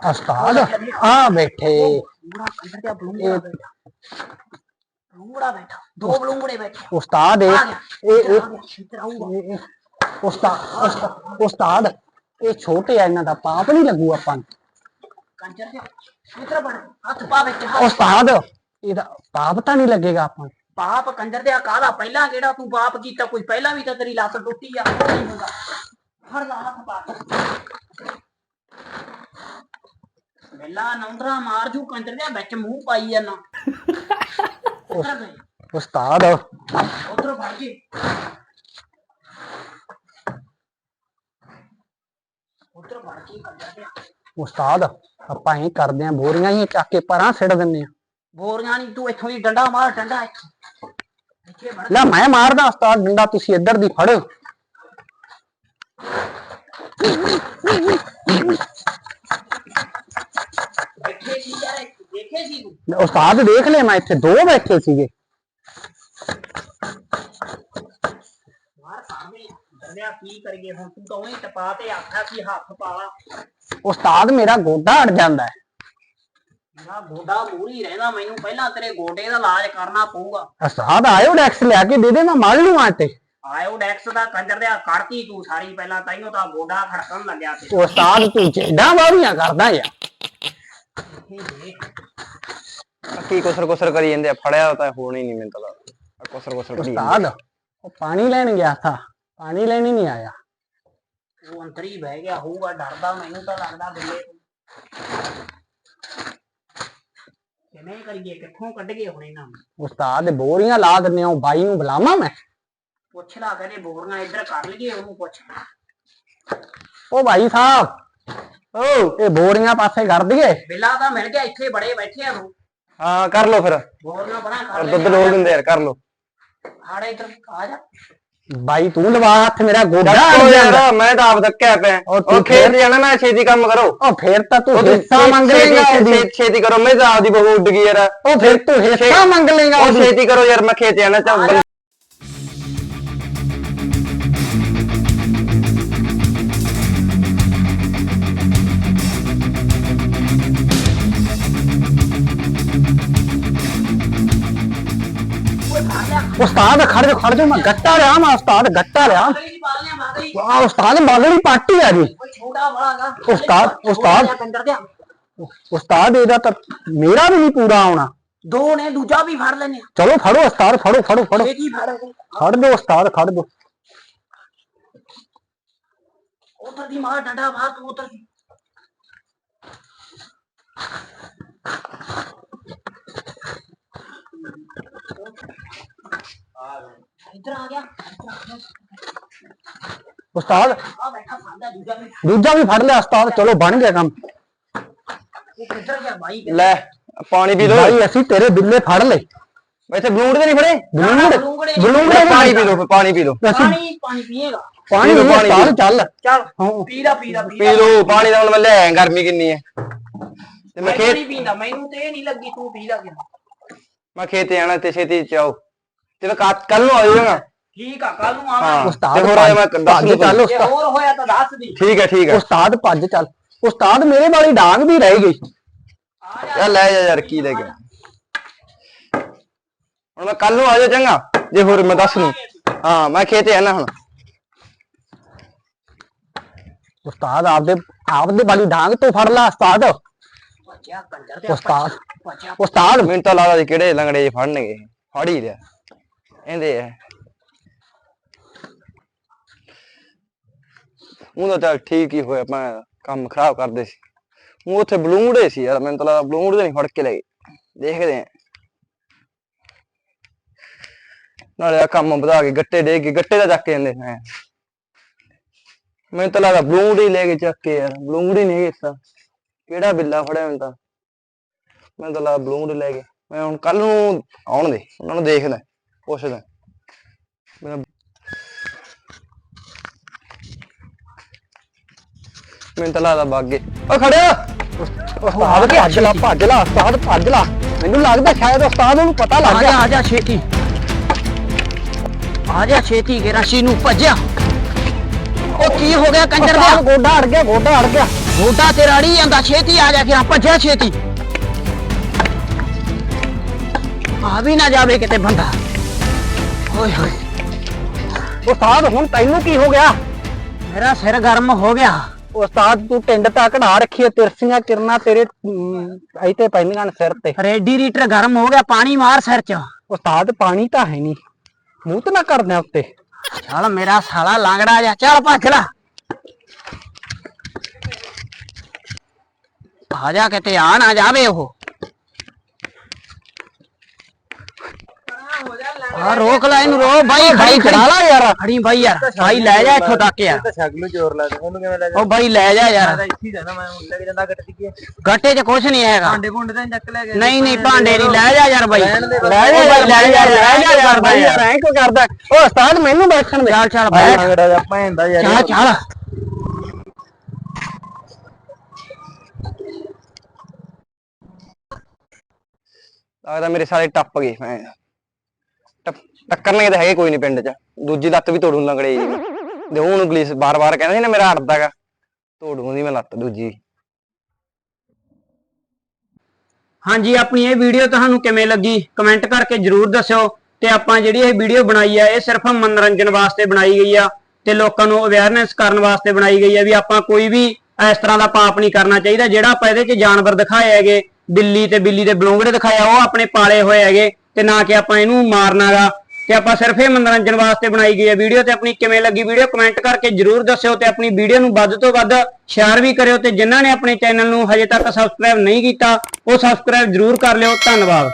ਉਸਤਾਦ ਆ ਬੈਠੇ। ਬਲੂੰਗੜਾ ਕੰਜਰ ਤੇ ਬਲੂੰਗੜਾ ਬੈਠਾ। ਬਲੂੰਗੜਾ ਬੈਠਾ। ਦੋ ਬਲੂੰਗੜੇ ਬੈਠੇ। ਉਸਤਾਦ ਇਹ ਇਹ ਉਸਤਾਦ ਇਹ ਛੋਟੇ ਆ ਇਹਨਾਂ ਦਾ ਪਾਪ ਨਹੀਂ ਲੱਗੂ ਆਪਾਂ ਨੂੰ। ਕੰਜਰ ਤੇ ਇੱਧਰ ਬੜ ਹੱਥ ਪਾ ਵਿੱਚ ਹੱਥ ਉਸਤਾਦ ਇਹਦਾ ਪਾਪ ਤਾਂ ਨਹੀਂ ਲੱਗੇਗਾ ਆਪਾਂ ਨੂੰ। ਪਾਪ ਕੰਜਰ ਦੇ ਕਾਹਦਾ ਪਹਿਲਾਂ ਕਿਹੜਾ ਤੂੰ ਪਾਪ ਕੀਤਾ ਕੋਈ ਪਹਿਲਾਂ ਵੀ ਤਾਂ ਤੇਰੀ ਲੱਤ ਟੁੱਟੀ ਆ ਨਹੀਂ ਹੁੰਦਾ। ਫੜ ਲਾ ਹੱਥ ਪਾ ਮੇਲਾ ਨੌਂਦਰਾ ਮਾਰ ਜੂ ਕੰਜਰ ਦੇ ਵਿੱਚ ਮੂੰਹ ਪਾਈ ਜਾਣਾ ਉਧਰ ਗਏ ਉਸਤਾਦ ਉਧਰ ਫੜ ਕੇ ਉਧਰ ਫੜ ਕੇ ਕੰਜਰ ਦੇ ਉਸਤਾਦ ਆਪਾਂ ਇਹ ਕਰਦੇ ਆ ਬੋਰੀਆਂ ਹੀ ਚੱਕ ਕੇ ਪਰਾਂ ਸਿੱਟ ਦਿੰਨੇ ਆ ਬੋਰੀਆਂ ਨਹੀਂ ਤੂੰ ਇੱਥੋਂ ਦੀ ਡੰਡਾ ਮਾਰ ਡੰਡਾ ਇੱਥੋਂ। ਲੈ ਮੈਂ ਮਾਰਦਾ ਉਸਤਾਦ ਡੰਡਾ ਤੁਸੀਂ ਇੱਧਰ ਦੀ ਫੜ। ਬੈਠੇ ਸੀ ਯਾਰ ਦੇਖੇ ਸੀ ਤੂੰ? ਉਸਤਾਦ ਦੇਖ ਲੈ ਮੈਂ ਇੱਥੇ ਦੋ ਬੈਠੇ ਸੀਗੇ। ਡੰਡਿਆ ਕੀ ਕਰੀਏ? ਹੁਣ ਤੂੰ ਤਾਂ ਉਹਨੇ ਟਪਾ ਤੇ ਆਖਿਆ ਸੀ ਹੱਥ ਪਾਲਾ ਉਸਤਾਦ ਮੇਰਾ ਗੋਡਾ ਅੜ ਜਾਂਦਾ ਹੈ। ਮੇਰਾ ਗੋਡਾ ਮੂਰੀ ਰਹਿੰਦਾ ਮੈਨੂੰ ਪਹਿਲਾਂ ਤੇਰੇ ਗੋਡੇ ਦਾ ਇਲਾਜ ਕਰਨਾ ਪਊਗਾ। ਉਸਤਾਦ ਆਇਓ ਡੈਕਸ ਲਿਆ ਕੇ ਦੇ ਦੇ ਮੈਂ ਮੜ ਲੂੰ ਤੇ ਆਇਓਡੈਕਸ ਦਾ ਕੰਜਰ ਦੇ ਕੱਢਤੀ ਤੂੰ ਸਾਰੀ ਪਹਿਲਾਂ ਤਾਈਓ ਤਾਂ ਗੋਡਾ ਖੜਕਣ ਲੱਗਿਆ ਤੇ ਉਸਤਾਦ ਤੂੰ ਚੇਡਾ ਬਾਰੀਆਂ ਕਰਦਾ ਯਾਰ ਕੀ ਕੁਸਰ ਕੁਸਰ ਕਰੀ ਜਾਂਦੇ ਆ ਫੜਿਆ ਤਾਂ ਹੋਣੀ ਨਹੀਂ ਮੈਨੂੰ ਤਾਂ ਲੱਗਦਾ। ਕੁਸਰ ਕੁਸਰ ਕਰੀ ਜਾਂਦੇ। ਉਸਤਾਦ ਉਹ ਪਾਣੀ ਲੈਣ ਗਿਆ ਥਾ। ਪਾਣੀ ਲੈਣ ਹੀ ਨਹੀਂ ਆਇਆ। ਉਹ ਅੰਦਰ ਹੀ ਬਹਿ ਗਿਆ ਹੋਊਗਾ ਡਰਦਾ ਮੈਨੂੰ ਤਾਂ ਲੱਗਦਾ ਬਿੱਲੇ ਕਿਵੇਂ ਕਰੀਏ ਕਿੱਥੋਂ ਕੱਢ ਗਏ ਹੁਣ ਇਹਨਾਂ ਨੂੰ? ਉਸਤਾਦ ਬੋਰੀਆਂ ਲਾ ਦਿੰਨੇ ਆ ਬਾਈ ਨੂੰ ਬੁਲਾਵਾਂ ਮੈਂ? ਪੁੱਛ ਲਾ ਕਹਿੰਦੇ ਬੋਰੀਆਂ ਇੱਧਰ ਕਰ ਲਈਏ ਉਹਨੂੰ ਪੁੱਛ। ਉਹ ਭਾਈ ਸਾਹਿਬ ਓ। ਇਹ ਬੋਰੀਆਂ ਪਾਸੇ ਕਰ ਦਈਏ। ਬਿੱਲਾ ਤਾਂ ਮਿਲ ਗਿਆ ਇੱਥੇ ਬੜੇ ਬੈਠੇ ਆ ਉਹ ਹਾਂ ਕਰ ਲੋ ਫਿਰ। ਬੋਰੀਆਂ ਬਣਾ ਕਰ ਦੁੱਧ ਡੋਲ ਦਿੰਦੇ ਯਾਰ ਕਰ ਲੋ ਹਾੜੇ ਇੱਧਰ ਆ ਜਾ। ਬਾਈ ਤੂੰ ਲਵਾ ਹੱਥ ਮੇਰਾ ਗੋਡਾ ਜਾਂਦਾ ਯਾਰ ਮੈਂ ਤਾਂ ਆਪ ਧੱਕਿਆ ਪਿਆ। ਉਹ ਤੂੰ ਉਹ ਖੇਤ ਫੇਰ- ਜਾਣਾ ਮੈਂ ਛੇਤੀ ਕੰਮ ਕਰੋ। ਉਹ ਫੇਰ ਤਾਂ ਤੂੰ ਹਿੱਸਾ ਮੰਗ ਲੇਗਾ ਛੇਤੀ- ਉਹਦੀ ਛੇਤੀ ਕਰੋ ਮੈਂ ਤਾਂ ਆਪਦੀ ਬਹੂ ਉੱਡ ਗਈ ਯਾਰ। ਉਹ ਫਿਰ ਤੂੰ ਹਿੱਸਾ ਮੰਗ ਲੇਗਾ ਉਹ ਉਹਦੀ। ਛੇਤੀ ਕਰੋ ਯਾਰ ਮੈਂ ਖੇਤ ਜਾਣਾ ਚੱਲ। ਉਸਤਾਦ ਖੜ ਜਾ ਖੜ ਜਾ ਮੈਂ ਗੱਟਾ ਲਿਆ ਮੈਂ ਉਸਤਾਦ ਗੱਟਾ ਲਿਆ। ਆ ਉਸਤਾਦ ਬਾਗੜੀ ਪਾਰਟੀ ਆ ਜੀ। ਉਸਤਾਦ ਉਸਤਾਦ ਉਸਤਾਦ ਇਹਦਾ ਤਾਂ ਮੇਰਾ ਵੀ ਨਹੀਂ ਪੂਰਾ ਆਉਣਾ। ਦੋ ਨੇ ਦੂਜਾ ਵੀ ਫੜ ਲੈਨੇ ਚਲੋ ਫੜੋ ਉਸਤਾਦ ਫੜੋ ਫੜੋ ਫੜੋ। ਇਹ ਕੀ ਫੜ ਦੋ ਉਸਤਾਦ ਖੜ ਦੋ ਉਧਰ ਦੀ ਮਾਰ ਡੰਡਾ ਮਾਰ ਤੂੰ ਉਧਰ ਦੀ ਇੱਧਰ ਆ ਗਿਆ। ਉਸਤਾਦ ਆ ਬੈਠਾ ਫਾਂਦਾ ਦੂਜਾ ਵੀ। ਦੂਜਾ ਵੀ ਫੜ ਲਿਆ ਉਸਤਾਦ। ਚਲੋ ਬਣ ਗਿਆ ਕੰਮ। ਉਹ ਕਿੱਧਰ ਗਿਆ ਬਾਈ? ਲੈ ਪਾਣੀ ਪੀ ਲੋ ਭਾਈ ਅਸੀਂ ਤੇਰੇ ਬਿੱਲੇ ਫੜ ਲਏ। ਇੱਥੇ ਬਲੂੰਡ ਤੇ ਨਹੀਂ ਫੜੇ? ਬਲੂੰਗੜੇ? ਬਲੂੰਗੜੇ। ਬਲੂੰਗੜੇ ਪਾਣੀ ਪੀ ਲੋ ਪਾਣੀ ਪੀ ਲੋ ਪਾਣੀ ਪਾਣੀ ਪੀਏਗਾ। ਪਾਣੀ ਪੀ ਪੀ। ਚੱਲ। ਚੱਲ ਹਾਂ ਪੀਦਾ ਪੀਦਾ ਪੀ ਲੋ ਪਾਣੀ ਦਾ ਹੁਣ ਮੈਂ ਲੈ ਗਰਮੀ ਕਿੰਨੀ ਹੈ। ਤੇ ਮੈਂ ਖੇਤ ਪੀਂਦਾ ਮੈਨੂੰ ਤੇ ਇਹ ਨਹੀਂ ਲੱਗੀ ਤੂੰ ਪੀਦਾ ਕਿ ਮੈਂ ਖੇਤ ਜਾਣਾ ਤੇ ਛੇਤੀ ਚਾਓ ਤੇ ਮੈਂ ਕੱਲ ਨੂੰ ਆ ਜਾਊਂਗਾ ਠੀਕ ਆ ਕੱਲ ਨੂੰ ਆਵਾਂਗੇ। ਉਸਤਾਦ ਤੇ ਹੋਰ ਆਇਆ ਮੈਂ ਭੱਜ ਦੱਸ ਨੂੰ ਚੱਲ ਜੇ ਉਸਤਾਦ ਹੋਰ ਹੋਇਆ ਤਾਂ ਦੱਸ ਦੀ। ਠੀਕ ਹੈ ਠੀਕ ਹੈ ਉਸਤਾਦ ਭੱਜ ਚੱਲ। ਉਸਤਾਦ ਮੇਰੇ ਵਾਲੀ ਡਾਂਗ ਵੀ ਰਹਿ ਗਈ। ਆ ਜਾ। ਯਾਰ ਲੈ ਜਾ ਯਾਰ ਕੀ ਲੈ ਗਿਆ ਹੁਣ ਮੈਂ ਕੱਲ ਨੂੰ ਆ ਜਾ ਚੰਗਾ। ਜੇ ਹੋਰ ਮੈਂ ਦੱਸ ਨੂੰ ਹਾਂ ਮੈਂ ਖੇਤੇ ਆਣਾ ਹੁਣ। ਉਸਤਾਦ ਆਪਦੇ ਆਪਦੇ ਵਾਲੀ ਡਾਂਗ ਤੋਂ ਫੜ ਲਾ ਉਸਤਾਦ। ਬੱਚਿਆ ਕੰਜਰ ਤੇ ਉਸਤਾਦ ਉਸਤਾਦ। ਮੈਨੂੰ ਤਾਂ ਲੱਗਦਾ ਸੀ ਕਿਹੜੇ ਲੰਗੜੇ ਜਿਹੇ ਫੜਨਗੇ। ਫੜ ਹੀ ਲਿਆ। ਇਹਦੇ ਆ ਉਹ ਚੱਲ ਠੀਕ ਹੀ ਹੋਇਆ, ਮੈਂ ਕੰਮ ਖਰਾਬ ਕਰਦੇ ਸੀ। ਉਹ ਉੱਥੇ ਬਲੂੰਗੜੇ ਸੀ ਯਾਰ, ਮੈਨੂੰ ਤਾਂ ਲੱਗਦਾ ਬਲੂੰਗੜੇ ਨਹੀਂ ਫੜ ਕੇ ਲੈ ਗਏ। ਦੇਖਦੇ ਆ ਨਾਲੇ ਆ ਕੰਮ ਵਧਾ ਕੇ ਗੱਟੇ ਦੇ ਕੇ, ਗੱਟੇ ਦਾ ਚੱਕ ਕੇ ਜਾਂਦੇ ਮੈਂ ਮੈਨੂੰ ਤਾਂ ਲੱਗਦਾ ਬਲੂੰਗੜੇ ਹੀ ਲੈ ਕੇ ਚੱਕ ਕੇ ਯਾਰ ਬਲੂੰਗੜੇ ਨਹੀਂ ਹੈਗੇ ਤਾਂ। ਕਿਹੜਾ ਬਿੱਲਾ ਫੜਿਆ ਮੈਨੂੰ ਤਾਂ? ਮੈਨੂੰ ਤਾਂ ਲਾ ਬਲੂੰਗੜੇ ਲੈ ਕੇ ਮੈਂ ਹੁਣ ਕੱਲ ਨੂੰ ਆਉਣ ਦੇ ਉਹਨਾਂ ਨੂੰ ਦੇਖਦਾ ਪੁੱਛਦਾ ਮੇਰਾ ਮੈਨੂੰ ਤਾਂ ਲੱਗਦਾ ਬਾਗੇ ਓ ਖੜਿਆ। ਉਸਤਾਦ ਭੱਜ ਲਾ ਭੱਜ ਲਾ ਉਸਤਾਦ ਭੱਜ ਲਾ। ਮੈਨੂੰ ਲੱਗਦਾ ਸ਼ਾਇਦ ਉਸਤਾਦ ਨੂੰ ਪਤਾ ਲੱਗ ਗਿਆ। ਆ ਜਾ ਛੇਤੀ। ਆ ਜਾ ਛੇਤੀ ਕੇ ਰਸ਼ੀ ਨੂੰ ਭੱਜਿਆ। ਉਹ ਕੀ ਹੋ ਗਿਆ ਕੰਜਰ ਦਾ? ਗੋਡਾ ਅੜ ਗਿਆ ਗੋਡਾ ਅੜ ਗਿਆ। ਗੋਡਾ ਤੇ ਰੜੀ ਜਾਂਦਾ ਛੇਤੀ ਆ ਜਾ ਕੇ ਭੱਜਿਆ ਛੇਤੀ। ਆ ਵੀ ਨਾ ਜਾਵੇ ਕਿਤੇ ਬੰਦਾ। ਓਏ ਹੋਏ। ਉਸਤਾਦ ਹੁਣ ਤੈਨੂੰ ਕੀ ਹੋ ਗਿਆ? ਮੇਰਾ ਸਿਰ ਗਰਮ ਹੋ ਗਿਆ। ਉਸਤਾਦ ਤੂੰ ਟਿੰਡ ਤਾਂ ਕਢਾ ਰੱਖੀ ਹੈ ਤਿਰਸੀਆਂ ਕਿਰਨਾਂ ਤੇਰੇ ਇੱਥੇ ਪੈਂਦੀਆਂ ਨੇ ਸਿਰ ਤੇ। ਰੇਡੀਏਟਰ ਗਰਮ ਹੋ ਗਿਆ ਪਾਣੀ ਮਾਰ ਸਿਰ ਚ। ਉਸਤਾਦ ਪਾਣੀ ਤਾਂ ਹੈ ਨਹੀਂ। ਮੂੰਹ ਤੇ ਨਾ ਕਰਦੇ ਉੱਤੇ। ਚੱਲ ਮੇਰਾ ਸਾਲਾ ਲਾਂਗੜਾ ਜਾ ਚੱਲ ਭੱਜ ਲਾ। ਆ ਜਾ ਕਿਤੇ ਆ ਨਾ ਜਾਵੇ ਉਹ। ਆ ਰੋਕ ਲੈ ਇਹਨੂੰ ਰੋ ਬਾਈ ਖੜੀ ਖੜਾ। ਲਾ ਯਾਰ। ਖੜੀ ਬਾਈ ਯਾਰ ਬਾਈ ਲੈ ਜਾ ਇੱਥੋਂ ਤੱਕ ਯਾਰ। ਸ਼ਕਲ ਜ਼ੋਰ ਲਾ ਦੇ ਉਹਨੂੰ ਕਿਵੇਂ ਲੈ ਉਹ ਬਾਈ ਲੈ ਜਾ ਯਾਰ। ਇੱਥੇ ਜਾਣਾ ਮੈਂ ਹੁਣ ਲੈ ਕੇ ਜਾਂਦਾ ਗੱਟ 'ਚ ਕੁਛ ਨਹੀਂ ਹੈਗਾ। ਭੁੰਡੇ ਤਾਂ ਚੱਕ ਲੈ ਨਹੀਂ ਨਹੀਂ ਭਾਂਡੇ ਨਹੀਂ ਲੈ ਜਾ ਯਾਰ ਬਾਈ। ਲੈ ਉਹ ਜਾ ਬਾਈ ਲੈ ਜਾ ਲੈ ਜਾ ਯਾਰ ਬਾਈ ਯਾਰ। ਐਂ ਕਿਉਂ ਕਰਦਾ ਓ ਉਸਤਾਦ ਮੈਨੂੰ ਬੈਠਣ ਦੇ। ਚੱਲ ਚੱਲ ਬੈਠ ਲੰਗੜਾ ਜਾ ਭੈਂਦਾ ਯਾਰ। ਚੱਲ ਚੱਲ। ਲੱਗਦਾ ਮੇਰੇ ਸਾਰੇ ਟੱਪ ਗਏ। ਮੈਂ ਟੱਕਰਨਗੇ ਤਾਂ ਹੈਗੇ ਕੋਈ ਨਹੀਂ ਪਿੰਡ 'ਚ। ਦੂਜੀ ਲੱਤ ਵੀ ਤੋੜੂ ਲੰਗੜੇ ਜੀ। ਦੇ ਉਹਨੂੰ ਪੁਲਿਸ ਬਾਰ-ਬਾਰ ਕਹਿੰਦਾ ਸੀ ਮੇਰਾ ਅੜਦਾਗਾ ਤੋੜੂ ਦੀ ਮੈਂ ਲੱਤ ਦੂਜੀ। ਹਾਂਜੀ, ਆਪਣੀ ਇਹ ਵੀਡੀਓ ਤੁਹਾਨੂੰ ਕਿਵੇਂ ਲੱਗੀ? ਕਮੈਂਟ ਕਰਕੇ ਜਰੂਰ ਦੱਸਿਓ। ਤੇ ਆਪਾਂ ਜਿਹੜੀ ਇਹ ਵੀਡੀਓ ਬਣਾਈ ਆ, ਇਹ ਸਿਰਫ ਮਨੋਰੰਜਨ ਵਾਸਤੇ ਬਣਾਈ ਗਈ ਆ। ਤੇ ਲੋਕਾਂ ਨੂੰ ਅਵੇਅਰਨੈਸ ਕਰਨ ਵਾਸਤੇ ਬਣਾਈ ਗਈ ਆ ਵੀ ਆਪਾਂ ਕੋਈ ਵੀ ਇਸ ਤਰ੍ਹਾਂ ਦਾ ਪਾਪ ਨਹੀਂ ਕਰਨਾ ਚਾਹੀਦਾ। ਜਿਹੜਾ ਆਪਾਂ ਇਹਦੇ 'ਚ ਜਾਨਵਰ ਦਿਖਾਏ ਹੈਗੇ, ਬਿੱਲੀ ਤੇ ਬਿੱਲੀ ਦੇ ਬਲੂੰਗੜੇ ਦਿਖਾਇਆ ਉਹ ਆਪਣੇ ਪਾਲੇ ਹੋਏ ਹੈਗੇ। ਤੇ ਨਾ ਕਿ ਆਪਾਂ ਇਹਨੂੰ ਮਾਰਨਾਗਾ ਤੇ ਆਪਾਂ ਸਿਰਫ ਇਹ ਮਨੋਰੰਜਨ ਵਾਸਤੇ ਬਣਾਈ ਗਈ ਹੈ ਵੀਡੀਓ ਤੇ ਆਪਣੀ ਕਿਵੇਂ ਲੱਗੀ ਵੀਡੀਓ ਕਮੈਂਟ ਕਰਕੇ ਜਰੂਰ ਦੱਸਿਓ ਤੇ ਆਪਣੀ ਵੀਡੀਓ ਨੂੰ ਵੱਧ ਤੋਂ ਵੱਧ ਸ਼ੇਅਰ ਵੀ ਕਰਿਓ ਤੇ ਜਿਨ੍ਹਾਂ ਨੇ ਆਪਣੇ ਚੈਨਲ ਨੂੰ ਹਜੇ ਤੱਕ ਸਬਸਕ੍ਰਾਈਬ ਨਹੀਂ ਕੀਤਾ ਉਹ ਸਬਸਕ੍ਰਾਈਬ ਜਰੂਰ ਕਰ ਲਿਓ, ਧੰਨਵਾਦ।